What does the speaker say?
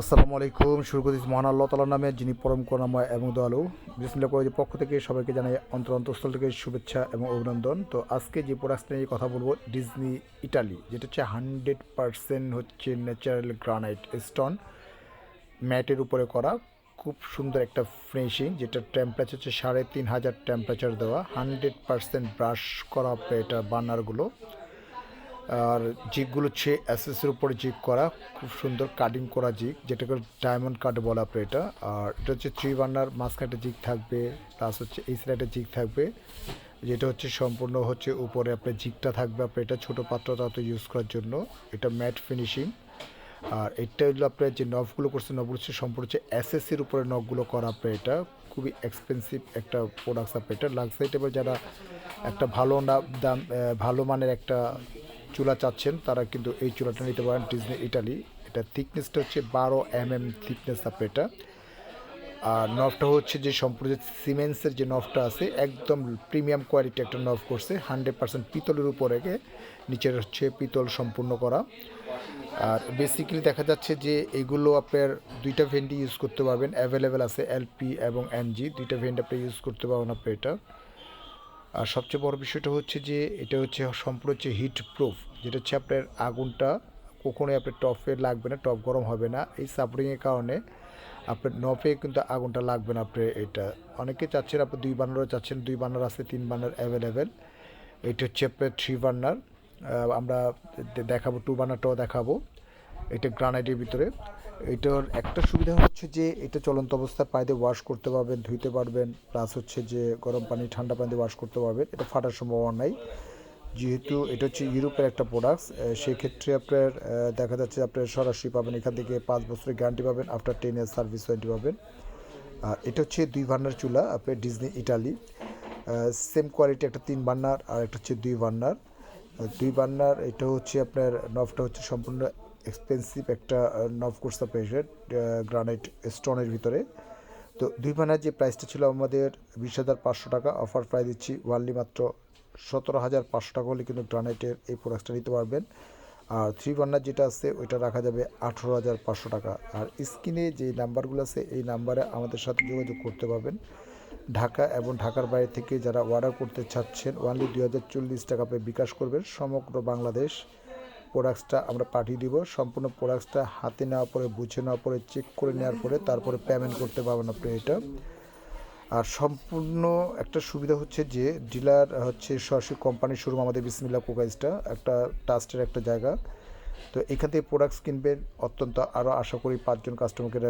আসসালামু আলাইকুম, শুরু মহান আল্লাহ তালার নামে, যিনি পরম করুণাময় এবং দয়ালু। বিসমিল্লা কলেজের পক্ষ থেকে সবাইকে জানাই অন্তর অন্তঃস্থল থেকে শুভেচ্ছা এবং অভিনন্দন। তো আজকে যে প্রোডাক্টটা নিয়ে কথা বলব, ডিজনি ইটালি, যেটা হচ্ছে হান্ড্রেড পারসেন্ট হচ্ছে ন্যাচারাল গ্রানাইট স্টোন। ম্যাটের উপরে করা, খুব সুন্দর একটা ফিনিশিং, যেটা টেম্পারেচার হচ্ছে সাড়ে তিন হাজার টেম্পারেচার দেওয়া। হান্ড্রেড পারসেন্ট ব্রাশ করা এটা বার্নারগুলো আর জিগগুলো হচ্ছে অ্যাসেসের উপরে জিগ করা, খুব সুন্দর কাটিং করা জিগ, যেটাকে ডায়মন্ড কাট বলা আপনার এটা। আর এটা হচ্ছে থ্রি বার্নার মাঝখানে জিগ থাকবে প্লাস হচ্ছে এই সাইডে জিগ থাকবে। যেটা হচ্ছে সম্পূর্ণ হচ্ছে উপরে আপনার জিগটা থাকবে আপনার এটা ছোটো পাত্রটা ইউজ করার জন্য। এটা ম্যাট ফিনিশিং আর এটা হলো আপনার যে নখগুলো করছে নখগুলো হচ্ছে সম্পূর্ণ হচ্ছে এসএসসির উপরে নখগুলো করা আপনার এটা। খুবই এক্সপেন্সিভ একটা প্রোডাক্টস আপনার এটা। লাক্সারি টাইপের যারা একটা ভালো না, দাম ভালো মানের একটা চুলা চাচ্ছেন, তারা কিন্তু এই চুলাটা নিতে পারেন ডিজনি ইটালি। এটা থিকনেসটা হচ্ছে বারো এম এম থিকনেস আপনার এটা। আর নফটা হচ্ছে যে সম্পূর্ণ যে সিমেন্সের যে নফটা আছে, একদম প্রিমিয়াম কোয়ালিটি একটা নফ করছে, হান্ড্রেড পার্সেন্ট পিতলের উপরে নিচের হচ্ছে পিতল সম্পূর্ণ করা। আর বেসিক্যালি দেখা যাচ্ছে যে এগুলো আপনার দুইটা ভেন্ডি ইউজ করতে পারবেন অ্যাভেলেবেল আছে এলপি এবং এনজি দুইটা ভেন্ড আপনি ইউজ করতে পারবেন আপনি এটা। আর সবচেয়ে বড় বিষয়টা হচ্ছে যে এটা হচ্ছে সম্পূর্ণ হচ্ছে হিট প্রুফ যেটা হচ্ছে আপনার আগুনটা কখনোই আপনার টপে লাগবে না টপ গরম হবে না। এই সাপোর্টিংয়ের কারণে আপনার নফে কিন্তু আগুনটা লাগবে না আপনার এটা। অনেকে চাচ্ছেন আপনি দুই বার্নারও চাচ্ছেন দুই বার্নার আছে তিন বার্নার অ্যাভেলেবেল এটা হচ্ছে আপনার থ্রি বার্নার আমরা দেখাবো টু বার্নারটাও দেখাবো। এটা গ্রানাইটের ভিতরে। এটার একটা সুবিধা হচ্ছে যে এটা চলন্ত অবস্থায় পায়ে দিয়ে ওয়াশ করতে পারবেন, ধুইতে পারবেন প্লাস হচ্ছে যে গরম পানি, ঠান্ডা পানি ওয়াশ করতে পারবেন। এটা ফাটার সম্ভাবনা নাই। যেহেতু এটা হচ্ছে ইউরোপের একটা প্রোডাক্টস সেক্ষেত্রে আপনার দেখা যাচ্ছে আপনার সরাসরি পাবেন এখান থেকে পাঁচ বছরের গ্যারান্টি পাবেন after ten year service warranty পাবেন। আর এটা হচ্ছে দুই বার্নার চুলা, আপনার ডিজনি ইটালি সেম কোয়ালিটি একটা তিন বার্নার আর একটা হচ্ছে দুই বার্নার দুই বার্নার এটা হচ্ছে আপনার নফটা হচ্ছে সম্পূর্ণ এক্সপেন্সিভ একটা নফ কোর্স পেয়েছে গ্রানাইট স্টোনের ভিতরে। তো দুই বার্নার যে প্রাইসটা ছিল আমাদের বিশ হাজার পাঁচশো টাকা অফার প্রাইস দিচ্ছি ওয়ানলি মাত্র সতেরো হাজার পাঁচশো টাকা হলে কিন্তু গ্রানাইটের এই প্রোডাক্টটা নিতে পারবেন। আর থ্রি বার্নার যেটা আছে, ওইটা রাখা যাবে আঠেরো হাজার পাঁচশো টাকা। আর স্ক্রিনে যে নাম্বারগুলো আছে, এই নাম্বারে আমাদের সাথে যোগাযোগ করতে পারবেন। ঢাকা এবং ঢাকার বাইরে থেকে যারা অর্ডার করতে চাচ্ছেন, ওয়ানলি দুই হাজার চল্লিশ টাকা পেয়ে বিকাশ করবেন সমগ্র বাংলাদেশ। প্রোডাক্টসটা আমরা পাঠিয়ে দিব। সম্পূর্ণ প্রোডাক্টসটা হাতে নেওয়ার পরে, বুঝে নেওয়ার পরে চেক করে নেওয়ার পরে, তারপরে পেমেন্ট করতে পারবেন আপনি এটা। আর সম্পূর্ণ একটা সুবিধা হচ্ছে যে ডিলার হচ্ছে সরাসরি কোম্পানির শোরুম আমাদের বিসমিল্লা কোকাইজটা, একটা ট্রাস্টের একটা জায়গা। তো এখান থেকে প্রোডাক্টস কিনবেন, অত্যন্ত আরও আশা করি পাঁচজন কাস্টমারকে